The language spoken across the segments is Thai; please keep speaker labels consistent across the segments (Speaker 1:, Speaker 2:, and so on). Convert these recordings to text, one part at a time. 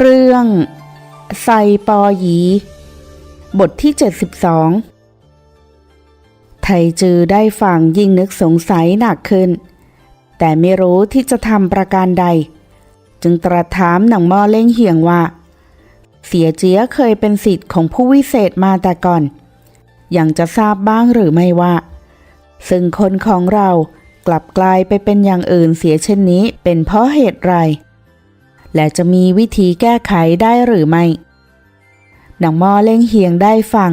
Speaker 1: เรื่องไซปอหยี บทที่ 72 ไทจือได้ฟังยิ่งนึกสงสัยหนักขึ้น แต่ไม่รู้ที่จะทำประการใด จึงตรัสถามหนังม่อเล่งเหียงว่า เสียเจียเคยเป็นสิทธิ์ของผู้วิเศษมาแต่ก่อนยังจะทราบบ้างหรือไม่ว่า ซึ่งคนของเรากลับกลายไปเป็นอย่างอื่นเสียเช่นนี้เป็นเพราะเหตุไร และจะมีวิธีแก้ไขได้หรือไม่นังมอเล่งเฮียงได้ฟัง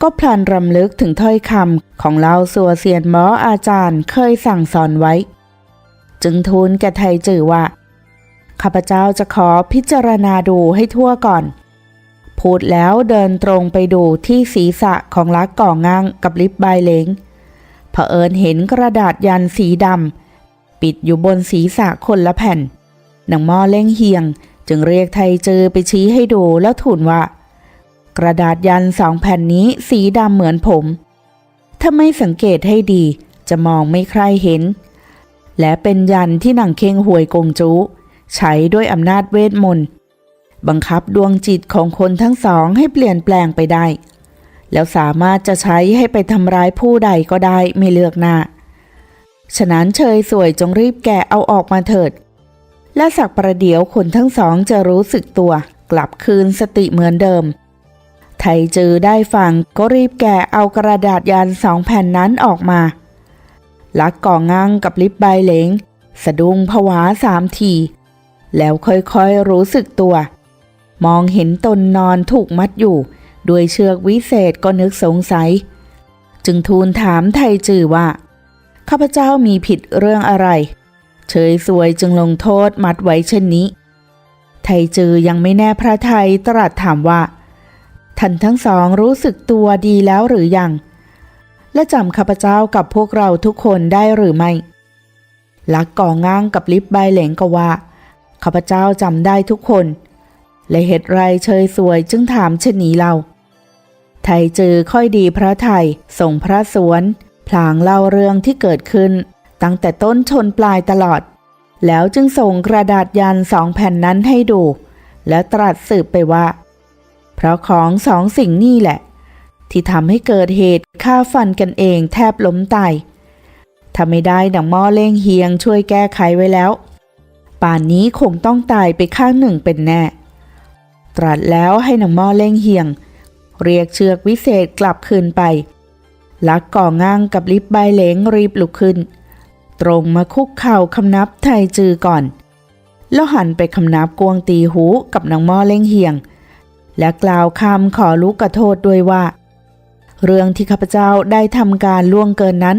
Speaker 1: ก็พลันรำลึกถึงถ้อยคำของเราสัวเซียนหมออาจารย์เคยสั่งสอนไว้ จึงทูลแก่ไทจือว่า ข้าพเจ้าจะขอพิจารณาดูให้ทั่วก่อน พูดแล้วเดินตรงไปดูที่ศีรษะของลักก่องางกับลิบใบเหลงเผอิญเห็นกระดาษยันสีดำปิดอยู่บนศีรษะคนละแผ่น หนังม้อเล่งเฮียง จึงเรียกไทเจอไปชี้ให้ดูแล้วทูลว่า กระดาษยันสองแผ่นนี้สีดำเหมือนผม ถ้าไม่สังเกตให้ดีจะมองไม่ใครเห็น และเป็นยันที่หนังเค้งหวยกงจู ใช้ด้วยอำนาจเวทมนต์บังคับดวงจิตของคนทั้งสองให้เปลี่ยนแปลงไปได้ แล้วสามารถจะใช้ให้ไปทำร้ายผู้ใดก็ได้ไม่เลือกหน้า ฉะนั้นเชยสวยจงรีบแกะเอาออกมาเถิด และสักประเดี๋ยวคนทั้งสองจะรู้สึกตัว กลับคืนสติเหมือนเดิม ไทจือได้ฟังก็รีบแกะเอากระดาษยันสองแผ่นนั้นออกมา ลักก่องังกับลิบใบเหลง สะดุ้งผวาสามที แล้วค่อยๆรู้สึกตัว มองเห็นตนนอนถูกมัดอยู่ด้วยเชือกวิเศษก็นึกสงสัย จึงทูลถามไทจือว่า ข้าพเจ้ามีผิดเรื่องอะไร เฉยสวยจึงลงโทษมัดไว้เช่นนี้ ไทจือยังไม่แน่พระไทยตรัสถามว่า ท่านทั้งสองรู้สึกตัวดีแล้วหรือยัง และจำข้าพเจ้ากับพวกเราทุกคนได้หรือไม่ลักก่อง้างกับลิบใบเหลงก็ว่าข้าพเจ้าจำได้ทุกคน และเหตุไรเชยสวยจึงถามเช่นนี้เรา ไทยจือค่อยดีพระไทยส่งพระสวน พลางเล่าเรื่องที่เกิดขึ้น ตั้งแต่ต้นชนปลายตลอด แล้วจึงส่งกระดาษยันสองแผ่นนั้นให้ดู แล้วตรัสสืบไปว่า เพราะของสองสิ่งนี่แหละ ที่ทำให้เกิดเหตุฆ่าฟันกันเองแทบล้มตายถ้าไม่ได้ดังหม้อเล่งเฮียงช่วยแก้ไขไว้แล้ว ป่านนี้คงต้องตายไปข้างหนึ่งเป็นแน่ ตรัสแล้วให้หนังหม้อเล่งเฮียง เรียกเชือกวิเศษกลับคืนไปลักก่อง้างกับลิบใบเหลงรีบลุกขึ้น ตรงมาคุกเข่าคำนับไทยจือก่อน แล้วหันไปคำนับกวงตีหูกับนางม้อเล่งเฮียง และกล่าวคำขอลุกกระโทษด้วยว่า เรื่องที่ข้าพเจ้าได้ทำการล่วงเกินนั้น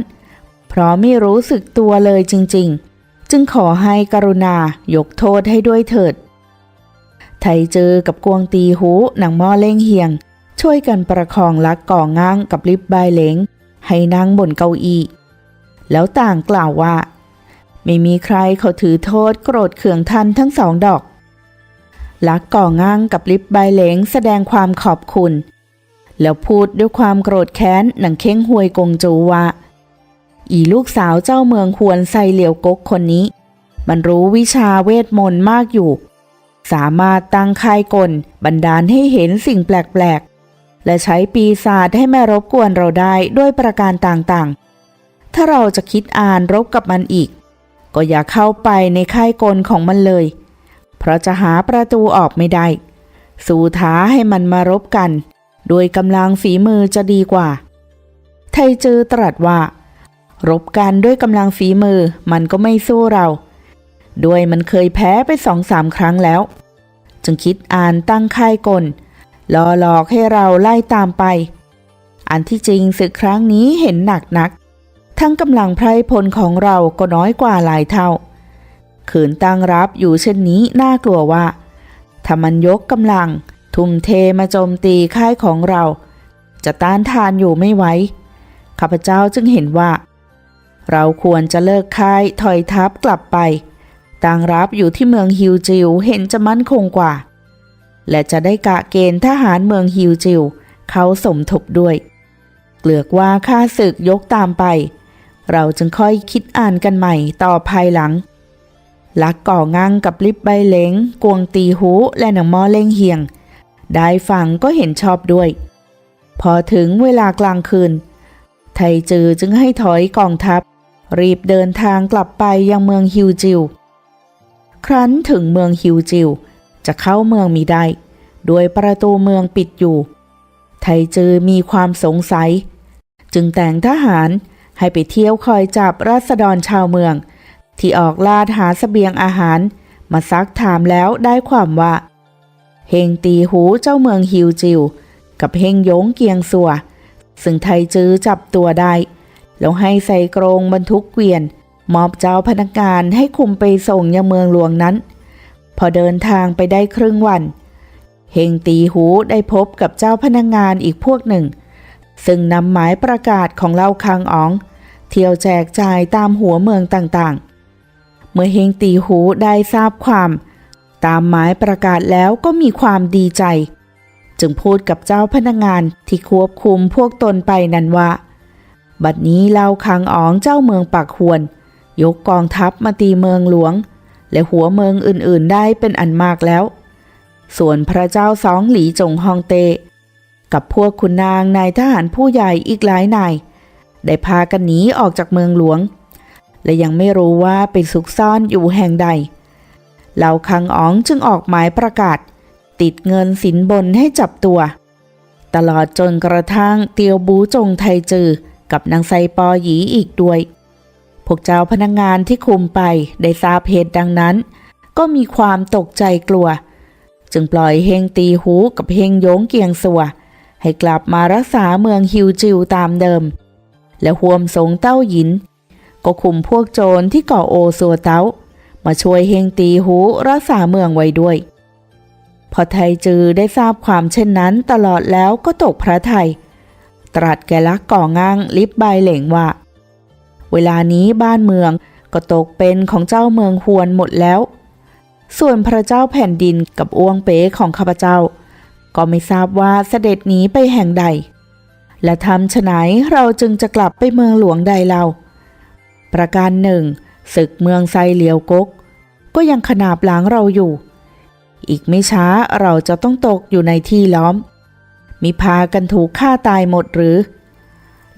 Speaker 1: เพราะไม่รู้สึกตัวเลยจริง ๆ จึงขอให้กรุณายกโทษให้ด้วยเถิด ไทยเจอกับกวงตีหูนังม้อเล่งเฮียง ช่วยกันประคองลักก่อง้างกับลิบใบเหลงให้นั่งบนเก้าอี้ แล้วต่างกล่าวว่า ไม่มีใครเขาถือโทษโกรธเคืองท่านทั้งสองดอก ลักก่อง้างกับลิบใบเหลงแสดงความขอบคุณ แล้วพูดด้วยความโกรธแค้นหนังเค้งหวยกงจูว่า อีลูกสาวเจ้าเมืองควรใส่เหลียวกกคนนี้ มันรู้วิชาเวทมนต์มากอยู่ สามารถตั้งคายกลบันดาลให้เห็นสิ่งแปลกๆและใช้ปีศาจให้แม่รบกวนเราได้ด้วยประการต่างๆ ถ้าเราจะคิดอ่านรบกับมันอีก ก็อย่าเข้าไปในค่ายกลของมันเลย เพราะจะหาประตูออกไม่ได้ สู่ท้าให้มันมารบกัน โดยกำลังฝีมือจะดีกว่า ไทจือตรัสว่า รบกันด้วยกำลังฝีมือมันก็ไม่สู้เรา ด้วยมันเคยแพ้ไปสองสามครั้งแล้ว จึงคิดอ่านตั้งค่ายกลล่อหลอกให้เราไล่ตามไป อันที่จริงศึกครั้งนี้เห็นหนักนัก ทั้งกำลังไพรพลของเราก็น้อยกว่าหลายเท่า ขืนตั้งรับอยู่เช่นนี้น่ากลัวว่า ถ้ามันยกกำลัง ทุ่มเทมาโจมตีค่ายของเรา จะต้านทานอยู่ไม่ไหวข้าพเจ้าจึงเห็นว่า เราควรจะเลิกค่ายถอยทัพกลับไปตั้งรับอยู่ที่เมืองฮิวจิวเห็นจะมั่นคงกว่า และจะได้กะเกณฑ์ทหารเมืองฮิวจิวเขาสมทบด้วย เกลือกว่าข้าศึกยกตามไป เราจึงค่อยคิดอ่านกันใหม่ต่อภายหลัง ลักก่องังกับลิบใบเหลงกวงตีหูและหนังมอเล่งเฮียง ได้ฟังก็เห็นชอบด้วย พอถึงเวลากลางคืน ไทจือจึงให้ถอยกองทัพ รีบเดินทางกลับไปยังเมืองฮิวจิว ครั้นถึงเมืองฮิวจิว จะเข้าเมืองมีได้ ด้วยประตูเมืองปิดอยู่ ไทจือมีความสงสัย จึงแต่งทหาร ให้ไปเที่ยวคอยจับราษฎรชาวเมือง ที่ออกลาดหาสเสบียงอาหาร มาซักถามแล้วได้ความว่า เฮงตีหูเจ้าเมืองฮิวจิว กับเฮงยงเกียงสัว ซึ่งไทยจื้อจับตัวได้ แล้วให้ใส่กรงบรรทุกเกวียน มอบเจ้าพนักงานให้คุมไปส่งยังเมืองหลวงนั้น พอเดินทางไปได้ครึ่งวันเฮงตีหูได้พบกับเจ้าพนักงานอีกพวกหนึ่ง ซึ่งนำหมายประกาศของเล่าคังอ๋อง เที่ยวแจกจ่ายตามหัวเมืองต่างๆ เมื่อเฮงตีหูได้ทราบความ ตามหมายประกาศแล้วก็มีความดีใจ จึงพูดกับเจ้าพนักงานที่ควบคุมพวกตนไปนั้นว่าบัดนี้เล่าคังอ๋องเจ้าเมืองปากหวน ยกกองทัพมาตีเมืองหลวง และหัวเมืองอื่นๆได้เป็นอันมากแล้ว ส่วนพระเจ้าสองหลีจงฮองเต กับพวกขุนนางนายทหารผู้ใหญ่อีกหลายนาย ได้พากันหนีออกจากเมืองหลวง และยังไม่รู้ว่าไปซุกซ่อนอยู่แห่งใด เหล่าคังอ๋องจึงออกหมายประกาศ ติดเงินสินบนให้จับตัว ตลอดจนกระทั่งเตียวบูจงไทจือ กับนางไซปอหยีอีกด้วย พวกเจ้าพนักงงานที่คุมไปได้ทราบเหตุดังนั้น ก็มีความตกใจกลัว จึงปล่อยเฮงตีหูกับเฮงโยงเกียงสัว ให้กลับมารักษาเมืองฮิวจิวตามเดิม และหวมสงเต้าหยิน ก็คุมพวกโจรที่ก่อโอสัวเต้า มาช่วยเฮงตีหูรักษาเมืองไว้ด้วย พอไทจือได้ทราบความเช่นนั้นตลอดแล้วก็ตกพระไทย ตรัสแกลักก่อง้างลิบใบเหล่งว่า เวลานี้บ้านเมืองก็ตกเป็นของเจ้าเมืองฮวนหมดแล้ว ส่วนพระเจ้าแผ่นดินกับอ้วงเป๋ของข้าพเจ้า ก็ไม่ทราบว่าเสด็จหนีไปแห่งใด และทำฉไหนเราจึงจะกลับไปเมืองหลวงใดเราประการหนึ่งศึกเมืองไซเหลียวกก ก็ยังขนาบหลังเราอยู่ อีกไม่ช้าเราจะต้องตกอยู่ในที่ล้อม มีพากันถูกฆ่าตายหมดหรือ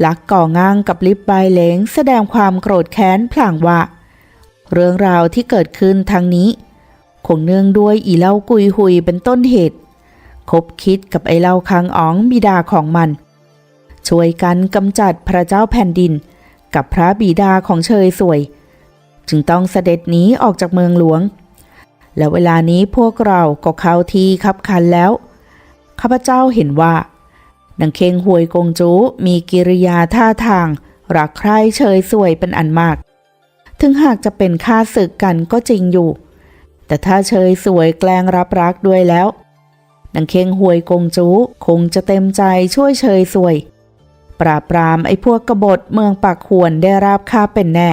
Speaker 1: ลักก่อง้างกับลิบใบเหลงแสดงความโกรธแค้นพลางว่า เรื่องราวที่เกิดขึ้นทางนี้ คงเนื่องด้วยอีเล่ากุยหุยเป็นต้นเหตุ คบคิดกับไอเล่าคังอ๋องบิดาของมัน ช่วยกันกำจัดพระเจ้าแผ่นดิน กับพระบิดาของเชยสวย จึงต้องเสด็จหนีออกจากเมืองหลวง และเวลานี้พวกเราก็เข้าที่คับคันแล้ว ข้าพเจ้าเห็นว่านางเคงหวยกงจูมีกิริยาท่าทาง รักใคร่เชยสวยเป็นอันมาก ถึงหากจะเป็นค่าศึกกันก็จริงอยู่ แต่ถ้าเชยสวยแกล้งรับรักด้วยแล้ว นางเคงหวยกงจูคงจะเต็มใจช่วยเชยสวย ปราบปรามไอ้พวกกบฏเมืองปากขวนได้ราบคาเป็นแน่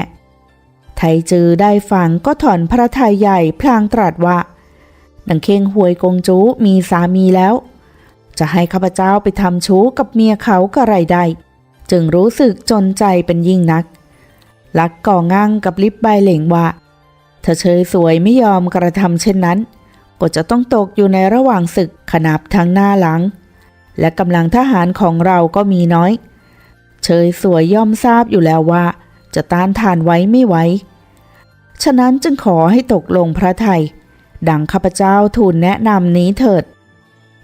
Speaker 1: ไทจือได้ฟังก็ถอนพระทัยใหญ่พลางตรัสว่านางเคงหวยกงจูมีสามีแล้ว จะให้ข้าพเจ้าไปทำชู้กับเมียเขาก็ไรได้ จึงรู้สึกจนใจเป็นยิ่งนัก ลักก่องั่งกับลิบใบเหล่งว่าเธอเชยสวยไม่ยอมกระทำเช่นนั้น ก็จะต้องตกอยู่ในระหว่างศึกขนาบทางหน้าหลัง และกำลังทหารของเราก็มีน้อยเชยสวยย่อมทราบอยู่แล้วว่า จะต้านทานไว้ไม่ไหวฉะนั้นจึงขอให้ตกลงพระไทย ดังข้าพเจ้าทูลแนะนำนี้เถิด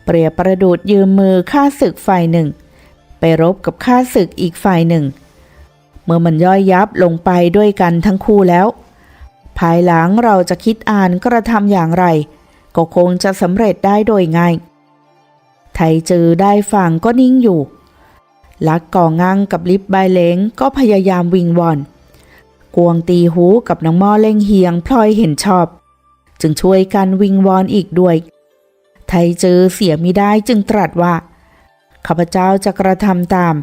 Speaker 1: เปรียบประดุดยืมมือข้าศึกฝ่ายหนึ่ง ไปรบกับข้าศึกอีกฝ่ายหนึ่ง เมื่อมันย่อยยับลงไปด้วยกันทั้งคู่แล้ว ภายหลังเราจะคิดอ่านกระทำอย่างไร ก็คงจะสำเร็จได้โดยง่าย ไทจือได้ฟังก็นิ่งอยู่ ลักก่องังกับลิบใบเหลงก็พยายามวิงวอนกวงตีหูกับนางม่อเล่งเฮียงพลอยเห็นชอบ จึงช่วยกันวิงวอนอีกด้วย ไทจือเสียมิได้จึงตรัสว่า ข้าพเจ้าจะกระทำตาม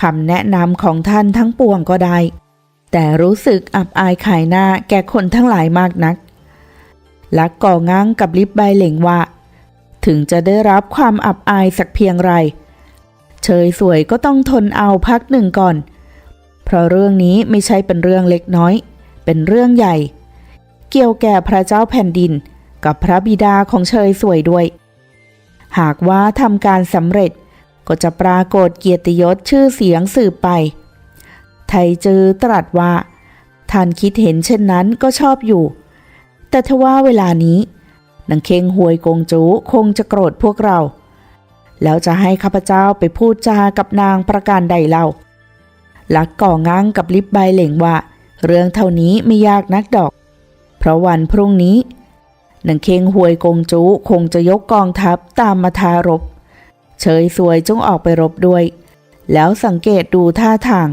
Speaker 1: คำแนะนำของท่านทั้งปวงก็ได้ แต่รู้สึกอับอายขายหน้าแก่คนทั้งหลายมากนัก แลักก่อง้างกับลิบใบเหล่งว่า ถึงจะได้รับความอับอายสักเพียงไรเชยสวยก็ต้องทนเอาพักหนึ่งก่อน เพราะเรื่องนี้ไม่ใช่เป็นเรื่องเล็กน้อย เป็นเรื่องใหญ่ เกี่ยวแก่พระเจ้าแผ่นดิน กับพระบิดาของเชยสวยด้วย หากว่าทำการสำเร็จก็จะปรากฏเกียรติยศชื่อเสียงสืบไป ไทจือตรัสว่าท่านคิดเห็นเช่นนั้นก็ชอบอยู่ แต่ทว่าเวลานี้นางเคงหวยกงจูคงจะโกรธพวกเรา แล้วจะให้ข้าพเจ้าไปพูดจากับนางประการใดเล่าลักก่อง้างกับลิบใบเหล่งว่า เรื่องเท่านี้ไม่ยากนักดอก เพราะวันพรุ่งนี้นางเคงหวยกงจูคงจะยกกองทัพตามมาทารบ เฉยสวยจงออกไปรบด้วย แล้วสังเกตดูท่าทาง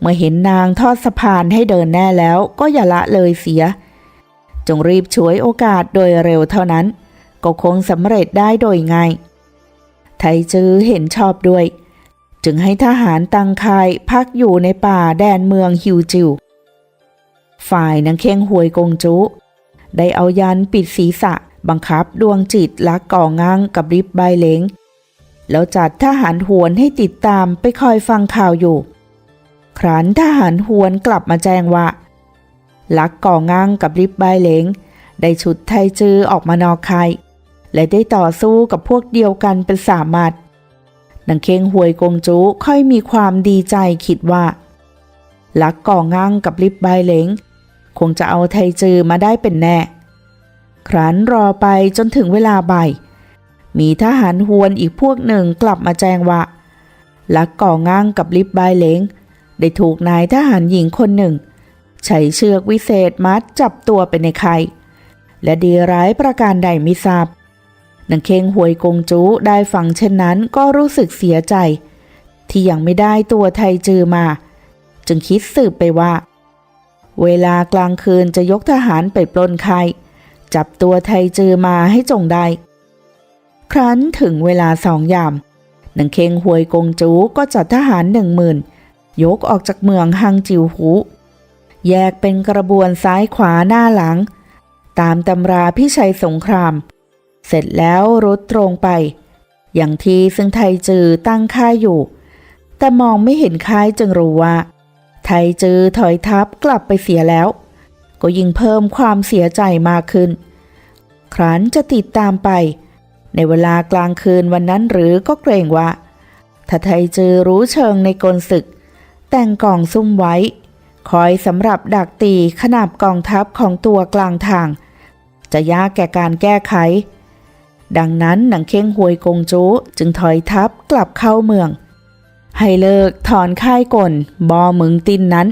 Speaker 1: เมื่อเห็นนางทอดสะพานให้เดินแน่แล้วก็อย่าละเลยเสีย จงรีบช่วยโอกาสโดยเร็วเท่านั้น ก็คงสำเร็จได้โดยง่าย ไทจือเห็นชอบด้วย จึงให้ทหารตังคายพักอยู่ในป่าแดนเมืองฮิวจิว ฝ่ายนางเข่งหวยกงจุ ได้เอายันปิดศีรษะบังคับดวงจิตลักก่อง้างกับริบใบเหลงแล้วจัดทหารหวนให้ติดตามไปคอยฟังข่าวอยู่ ครั้นทหารหวนกลับมาแจ้งว่า ลักก่อง้างกับริบใบเหลงได้ฉุดไทจือออกมานอกค่ายและได้ต่อสู้กับพวกเดียวกันเป็นสามารถนางเคงหวยกงจูค่อยมีความดีใจคิดว่าลักก่อง้างกับริบใบเหลงคงจะเอาไทจือมาได้เป็นแน่ ครั้นรอไปจนถึงเวลาบ่าย มีทหารหวนอีกพวกหนึ่งกลับมาแจ้งว่าลักก่อง้างกับลิบใบเหลงได้ถูกนายทหารหญิงคนหนึ่ง ใช้เชือกวิเศษมัดจับตัวไปในไข่และดีร้ายประการใดไม่ทราบนางเคงหวยกงจูได้ฟังเช่นนั้นก็รู้สึกเสียใจ ที่ยังไม่ได้ตัวไทยจือมา จึงคิดสืบไปว่า เวลากลางคืนจะยกทหารไปปล้นไข่จับตัวไทยจือมาให้จงได้ ครั้นถึงเวลาสองยามหนังเคงหวยกงจูก็จัดทหารหนึ่งหมื่นยกออกจากเมืองฮังจิวหู แยกเป็นกระบวนซ้ายขวาหน้าหลัง ตามตำราพิชัยสงคราม เสร็จแล้วรุดตรงไป อย่างที่ซึ่งไทยจือตั้งค่ายอยู่ แต่มองไม่เห็นค่ายจึงรู้ว่า ไทยจือถอยทัพกลับไปเสียแล้ว ก็ยิ่งเพิ่มความเสียใจมากขึ้น ครั้นจะติดตามไป ในเวลากลางคืนวันนั้นหรือก็เกรงว่าถ้าไทยจือรู้เชิงในกลศึก แต่งกล่องซุ่มไว้ คอยสำหรับดักตีขนาบกองทัพของตัวกลางทาง จะยากแก่การแก้ไข ดังนั้นหนังเค้งหวยกงจูจึงถอยทัพกลับเข้าเมือง ให้เลิกถอนค่ายกลบอมึงตินนั้น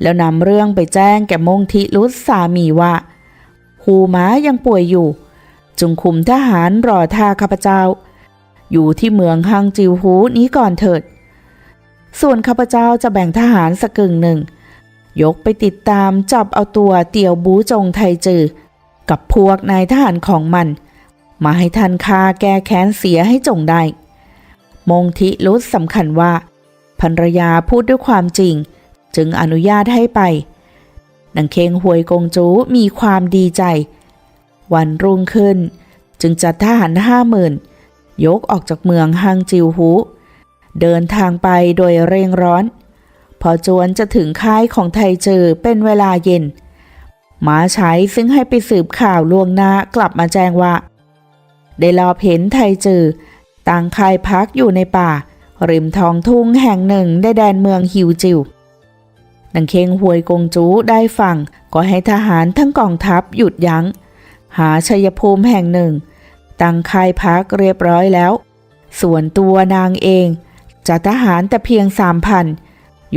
Speaker 1: แล้วนำเรื่องไปแจ้งแก่มงทิลุสสามีว่าหูม้ายังป่วยอยู่ จึงคุมทหารรอท่าข้าพเจ้า อยู่ที่เมืองฮังจิวฮูนี้ก่อนเถิด ส่วนข้าพเจ้าจะแบ่งทหารสักกึ่งหนึ่ง ยกไปติดตามจับเอาตัวเตียวบูจงไทจือ กับพวกนายทหารของมัน มาให้ทันคาแก้แค้นเสียให้จงได้ มงทิลุสสำคัญว่าภรรยาพูดด้วยความจริง จึงอนุญาตให้ไปนางเคงหวยกงจูมีความดีใจ วันรุ่งขึ้น จึงจัดทหารห้าหมื่นยกออกจากเมืองฮังจิวฮูเดินทางไปโดยเร่งร้อน พอจวนจะถึงค่ายของไทเจอเป็นเวลาเย็นหมาใช้ซึ่งให้ไปสืบข่าวล่วงหน้ากลับมาแจ้งว่า ได้รอบเห็นไทเจอต่างค่ายพักอยู่ในป่า ริมท้องทุ่งแห่งหนึ่งในแดนเมืองฮิวจิวนางเคงหวยกงจูได้ฟังก็ให้ทหารทั้งกองทัพหยุดยัง้ง หาชัยภูมิแห่งหนึ่ง ตั้งค่ายพักเรียบร้อยแล้ว ส่วนตัวนางเองจัดทหารแต่เพียงสามพัน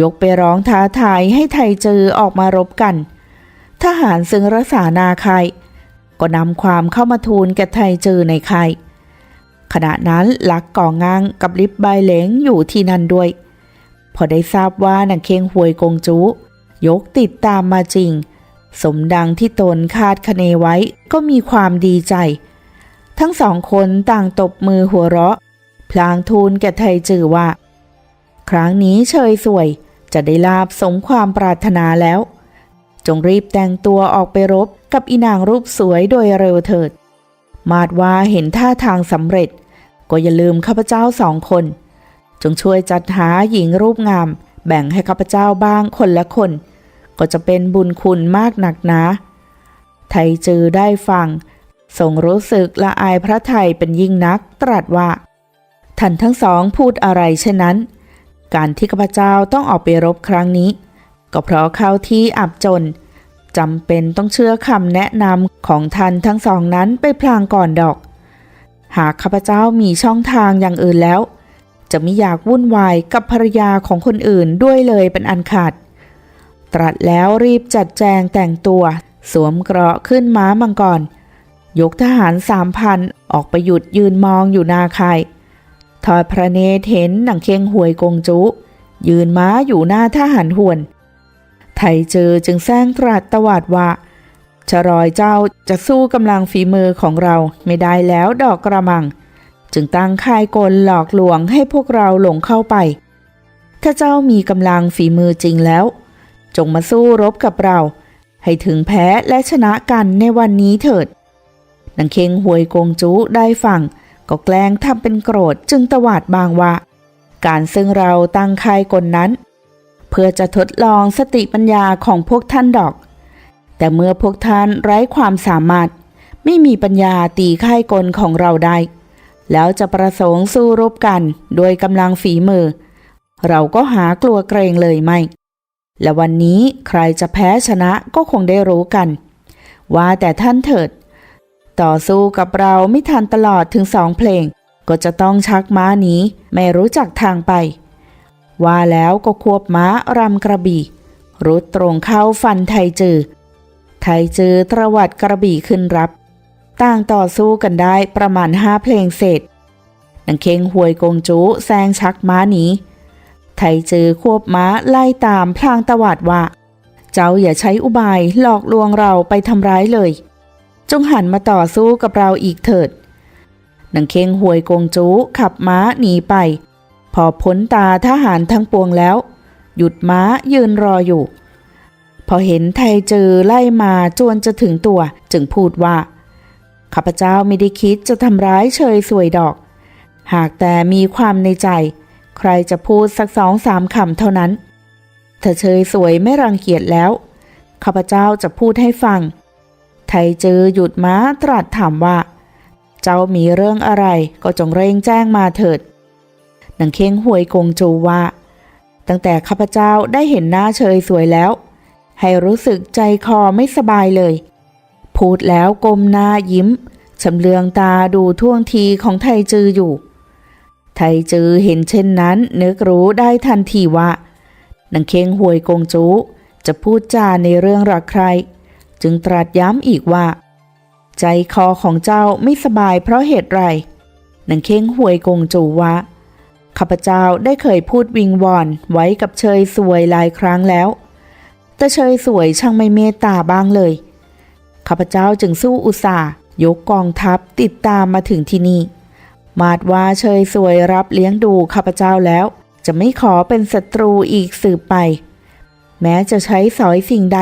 Speaker 1: ยกไปร้องท้าทายให้ไทยจือออกมารบกัน ทหารซึ่งรักษานาคายก็นำความเข้ามาทูลแก่ไทยจือในค่ายขณะนั้นลักก่องงางกับลิบใบเหลงอยู่ที่นั่นด้วย พอได้ทราบว่านางเคงหวยกงจูยกติดตามมาจริง สมดังที่ตนคาดคะเนไว้ก็มีความดีใจ ทั้งสองคนต่างตบมือหัวเราะ พลางทูลแก่ไทยจือว่า ครั้งนี้เชยสวย จะได้ลาบสมความปรารถนาแล้ว จงรีบแต่งตัวออกไปรบกับอีนางรูปสวยโดยเร็วเถิด มาดว่าเห็นท่าทางสำเร็จ ก็อย่าลืมข้าพเจ้าสองคน จงช่วยจัดหาหญิงรูปงาม แบ่งให้ข้าพเจ้าบ้างคนละคน ก็จะเป็นบุญคุณมากหนักนาไทยจือได้ฟังทรงรู้สึกละอายพระไทยเป็นยิ่งนักตรัสว่าท่านทั้งสองพูดอะไรเช่นนั้น การที่ข้าพเจ้าต้องออกไปรบครั้งนี้ ก็เพราะเขาที่อับจนจำเป็นต้องเชื่อคำแนะนำของท่านทั้งสองนั้นไปพลางก่อนดอก หากข้าพเจ้ามีช่องทางอย่างอื่นแล้ว จะไม่อยากวุ่นวายกับภรรยาของคนอื่นด้วยเลยเป็นอันขาด ตรัสแล้วรีบจัดแจงแต่งตัว สวมเกราะขึ้นม้ามังกร ยกทหารสามพันออกไปหยุดยืนมองอยู่นาคาย ทอดพระเนตรเห็นหนังเคงหวยกงจุ ยืนม้าอยู่หน้าทหารหวน ไทเจอจึงแซงตรัสตวาดว่าชรอยเจ้าจะสู้กำลังฝีมือของเราไม่ได้แล้วดอกกระมัง จึงตั้งค่ายกลหลอกลวงให้พวกเราหลงเข้าไป ถ้าเจ้ามีกำลังฝีมือจริงแล้ว จงมาสู้รบกับเรา ให้ถึงแพ้และชนะกันในวันนี้เถิดนางเคงหวยกงจูได้ฟัง ก็แกล้งทำเป็นโกรธจึงตวาดบางว่าการซึ่งเราตั้งค่ายกลนั้น เพื่อจะทดลองสติปัญญาของพวกท่านดอก แต่เมื่อพวกท่านไร้ความสามารถ ไม่มีปัญญาตีค่ายกลของเราได้ แล้วจะประสงค์สู้รบกันโดยกำลังฝีมือ เราก็หากลัวเกรงเลยไม่ และวันนี้ใครจะแพ้ชนะก็คงได้รู้กัน ว่าแต่ท่านเถิด ต่อสู้กับเราไม่ทันตลอดถึงสองเพลง ก็จะต้องชักม้าหนีไม่รู้จักทางไป ว่าแล้วก็ควบม้ารำกระบี่ รุดตรงเข้าฟันไทจือ ไทจือตรวัดกระบี่ขึ้นรับ ต่างต่อสู้กันได้ประมาณห้าเพลงเสร็จนังเคงหวยกงจูแซงชักม้าหนีไทจือควบม้าไล่ตามพลางตวาดว่า เจ้าอย่าใช้อุบายหลอกลวงเราไปทำร้ายเลย จงหันมาต่อสู้กับเราอีกเถิดนังเคงหวยกงจูขับม้าหนีไป พอพ้นตาทหารทั้งปวงแล้ว หยุดม้ายืนรออยู่ พอเห็นไทจือไล่มาจวนจะถึงตัว จึงพูดว่า ข้าพเจ้าไม่ได้คิดจะทำร้ายเชยสวยดอก หากแต่มีความในใจ ใครจะพูดสักสองสามคำเท่านั้นถ้าเชยสวยไม่รังเกียจแล้ว ข้าพเจ้าจะพูดให้ฟัง ไทจือหยุดม้าตรัสถามว่า เจ้ามีเรื่องอะไรก็จงเร่งแจ้งมาเถิดหนังเค้งหวยกงจูว่า ตั้งแต่ข้าพเจ้าได้เห็นหน้าเชยสวยแล้ว ให้รู้สึกใจคอไม่สบายเลย พูดแล้วก้มหน้ายิ้มชำเลืองตาดูท่วงทีของไทจืออยู่ ไทจือเห็นเช่นนั้นนึกรู้ได้ทันทีว่าหนังเค้งหวยกงจูจะพูดจาในเรื่องรักใคร จึงตรัสย้ำอีกว่า ใจคอของเจ้าไม่สบายเพราะเหตุไรหนังเค้งหวยกงจูว่าข้าพเจ้าได้เคยพูดวิงวอนไว้กับเชยสวยหลายครั้งแล้ว แต่เชยสวยช่างไม่เมตตาบ้างเลยข้าพเจ้าจึงสู้อุตส่าห์ยกกองทัพติดตามมาถึงที่นี่ มาดว่าเชยสวยรับเลี้ยงดูข้าพเจ้าแล้ว จะไม่ขอเป็นศัตรูอีกสืบไป แม้จะใช้สอยสิ่งใด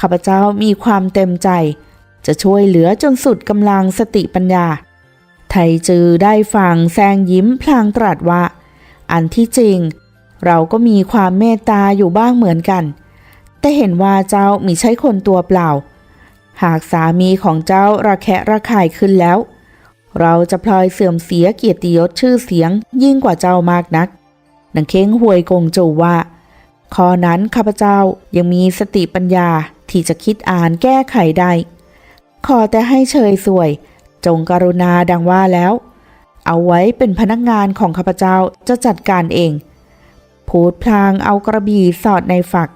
Speaker 1: ข้าพเจ้ามีความเต็มใจ จะช่วยเหลือจนสุดกำลังสติปัญญา ไทจือได้ฟังแซงยิ้มพลางตรัสว่า อันที่จริง เราก็มีความเมตตาอยู่บ้างเหมือนกัน แต่เห็นว่าเจ้ามีใช้คนตัวเปล่า หากสามีของเจ้าระแคะระคายขึ้นแล้ว เราจะพลอยเสื่อมเสียเกียรติยศชื่อเสียงยิ่งกว่าเจ้ามากนักนังเค้งหวยกงจูว่า ข้อนั้นข้าพเจ้ายังมีสติปัญญาที่จะคิดอ่านแก้ไขได้ ขอแต่ให้เชยสวย จงกรุณาดังว่าแล้ว เอาไว้เป็นพนักงานของข้าพเจ้าจะจัดการเอง พูดพลางเอากระบี่สอดในฝัก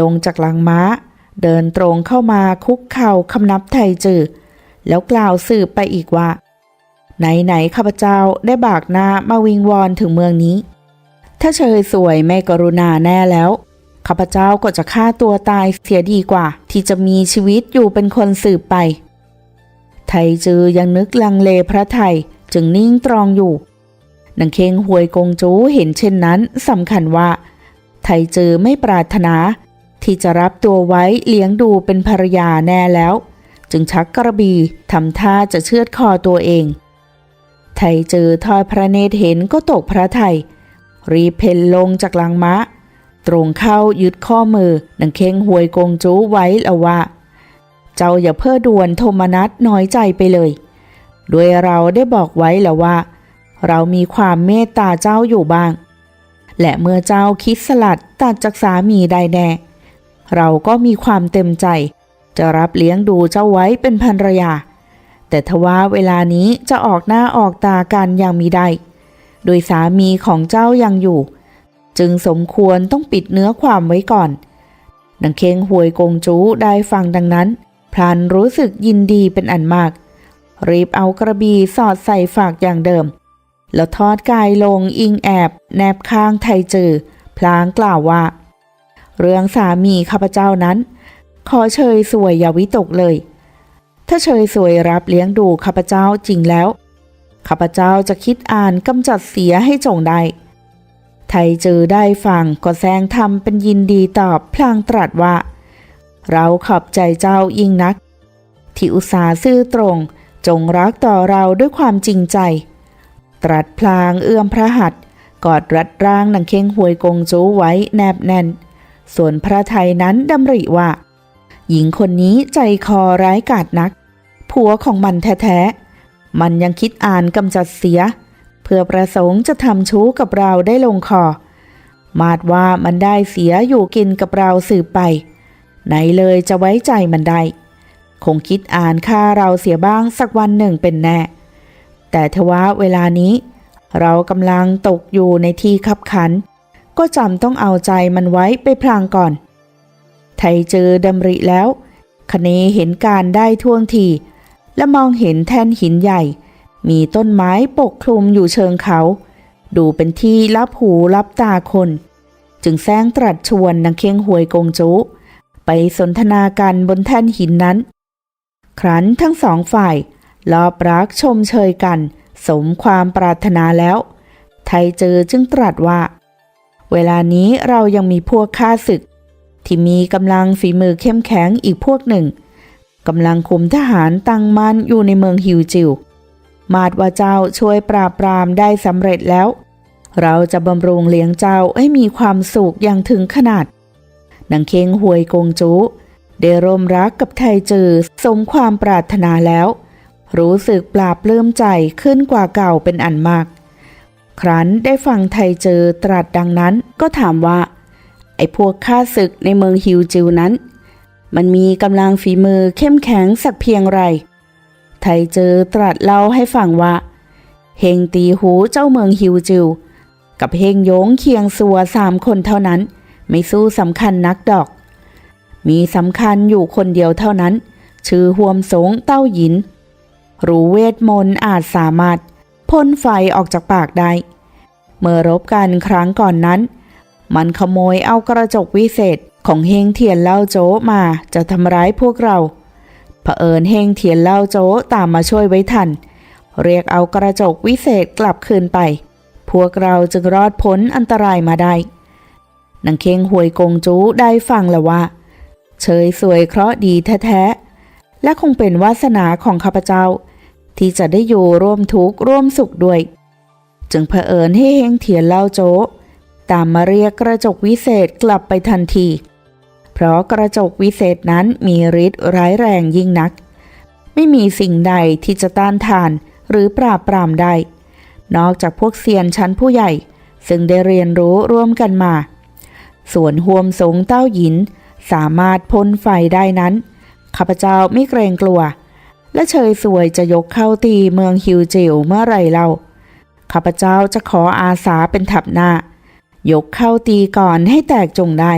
Speaker 1: ลงจากหลังม้า เดินตรงเข้ามาคุกเข่าคำนับไทยจือแล้วกล่าวสืบไปอีกว่า ไหนๆข้าพเจ้าได้บากหน้ามาวิงวอนถึงเมืองนี้ ถ้าเชยสวยไม่กรุณาแน่แล้ว ข้าพเจ้าก็จะฆ่าตัวตายเสียดีกว่า ที่จะมีชีวิตอยู่เป็นคนสืบไป ไทยจือยังนึกลังเลพระไทยจึงนิ่งตรองอยู่นางเคงหวยกงจูเห็นเช่นนั้นสำคัญว่า ไทยจือไม่ปรารถนา ที่จะรับตัวไว้เลี้ยงดูเป็นภรรยาแน่แล้ว จึงชักกระบี่ทำท่าจะเชือดคอตัวเอง ไทยจือทอดพระเนตรเห็นก็ตกพระไทย รีเพนลงจากหลังม้าตรงเข้ายึดข้อมือนังเค้งหวยกงจูไว้แล้วว่า เจ้าอย่าเพ้อด่วนโทมนัสน้อยใจไปเลย โดยเราได้บอกไว้แล้วว่า เรามีความเมตตาเจ้าอยู่บ้าง และเมื่อเจ้าคิดสลัดตัดจากสามีได้แน่เราก็มีความเต็มใจ จะรับเลี้ยงดูเจ้าไว้เป็นภรรยา แต่ทว่าเวลานี้จะออกหน้าออกตากันยังมีได้ โดยสามีของเจ้ายังอยู่ จึงสมควรต้องปิดเนื้อความไว้ก่อนนังเคงหวยกงจูได้ฟังดังนั้นพลันรู้สึกยินดีเป็นอันมาก รีบเอากระบี่สอดใส่ฝากอย่างเดิม แล้วทอดกายลงอิงแอบ แนบข้างไทจือ พลางกล่าวว่า เรื่องสามีข้าพเจ้านั้น ขอเชยสวยอย่าวิตกเลย ถ้าเชยสวยรับเลี้ยงดูข้าพเจ้าจริงแล้ว ข้าพเจ้าจะคิดอ่านกำจัดเสียให้จงได้ ไทยเจอได้ฟังก็แซงทำเป็นยินดีตอบพลางตรัสว่า เราขอบใจเจ้ายิ่งนัก ที่อุตสาห์ซื่อตรงจงรักต่อเราด้วยความจริงใจ ตรัสพลางเอื้อมพระหัตถ์กอดรัดร่างนางเค้งหวยกงจูไว้แนบแน่น ส่วนพระไทยนั้นดำริว่า หญิงคนนี้ใจคอร้ายกาจนัก ผัวของมันแท้ๆ มันยังคิดอ่านกำจัดเสีย เพื่อประสงค์จะทำชู้กับเราได้ลงคอ มาดว่ามันได้เสียอยู่กินกับเราสืบไป ไหนเลยจะไว้ใจมันได้ คงคิดอ่านฆ่าเราเสียบ้างสักวันหนึ่งเป็นแน่ แต่ทว่าเวลานี้ เรากำลังตกอยู่ในที่ขับขัน ก็จำต้องเอาใจมันไว้ไปพลางก่อน ไทยเจอดำริแล้วคเนเห็นการได้ท่วงที และมองเห็นแท่นหินใหญ่ มีต้นไม้ปกคลุมอยู่เชิงเขา ดูเป็นที่รับหูรับตาคน จึงแซงตรัสชวนนางเคียงหวยกงจุ ไปสนทนากันบนแท่นหินนั้น ครั้นทั้งสองฝ่ายลอบรักชมเชยกัน สมความปรารถนาแล้ว ไทยเจอจึงตรัสว่า เวลานี้เรายังมีพวกข้าศึก ที่มีกำลังฝีมือเข้มแข็งอีกพวกหนึ่ง กำลังคุมทหารตั้งมั่นอยู่ในเมืองฮิวจิว มาดว่าเจ้าช่วยปราบปรามได้สำเร็จแล้ว เราจะบำรุงเลี้ยงเจ้าให้มีความสุขอย่างถึงขนาดนางเคงหวยกงจูได้ร่วมรักกับไทจือสมความปรารถนาแล้ว รู้สึกปราบปลื้มใจขึ้นกว่าเก่าเป็นอันมาก ครั้นได้ฟังไทเจอตรัสดังนั้นก็ถามว่า ไอ้พวกข้าศึกในเมืองฮิวจิวนั้น มันมีกำลังฝีมือเข้มแข็งสักเพียงไร ไทเจอตรัสเล่าให้ฟังว่า เฮงตีหูเจ้าเมืองฮิวจิว กับเฮงโยงเคียงสัวสามคนเท่านั้น ไม่สู้สำคัญนักดอก มีสำคัญอยู่คนเดียวเท่านั้น ชื่อหวมสงเต้าหยิน รู้เวทมนต์อาจสามารถพ่นไฟออกจากปากได้ เมื่อรบกันครั้งก่อนนั้น มันขโมยเอากระจกวิเศษ ของเฮงเทียนเล่าโจมาจะทำร้ายพวกเรา เผอิญเฮงเทียนเล่าโจตามมาช่วยไว้ทัน เรียกเอากระจกวิเศษกลับคืนไป พวกเราจึงรอดพ้นอันตรายมาได้นางเคงหวยกงจูได้ฟังแล้วว่า เฉยสวยเคราะห์ดีแท้ๆ และคงเป็นวาสนาของข้าพเจ้า ที่จะได้อยู่ร่วมทุกข์ร่วมสุขด้วย จึงเผอิญให้เฮงเทียนเล่าโจตามมาเรียกกระจกวิเศษกลับไปทันที เพราะกระจกวิเศษนั้นมีฤทธิ์ร้ายแรงยิ่งนัก ไม่มีสิ่งใดที่จะต้านทานหรือปราบปรามได้ นอกจากพวกเซียนชั้นผู้ใหญ่ ซึ่งได้เรียนรู้ร่วมกันมา ส่วนหวมสงเต้าหยิน สามารถพ้นไฟได้นั้น ข้าพเจ้าไม่เกรงกลัว และเชยสวยจะยกเข้าตีเมืองฮิวจิวเมื่อไรเล่าข้าพเจ้าจะขออาสาเป็นถับหน้า ยกเข้าตีก่อนให้แตกจงได้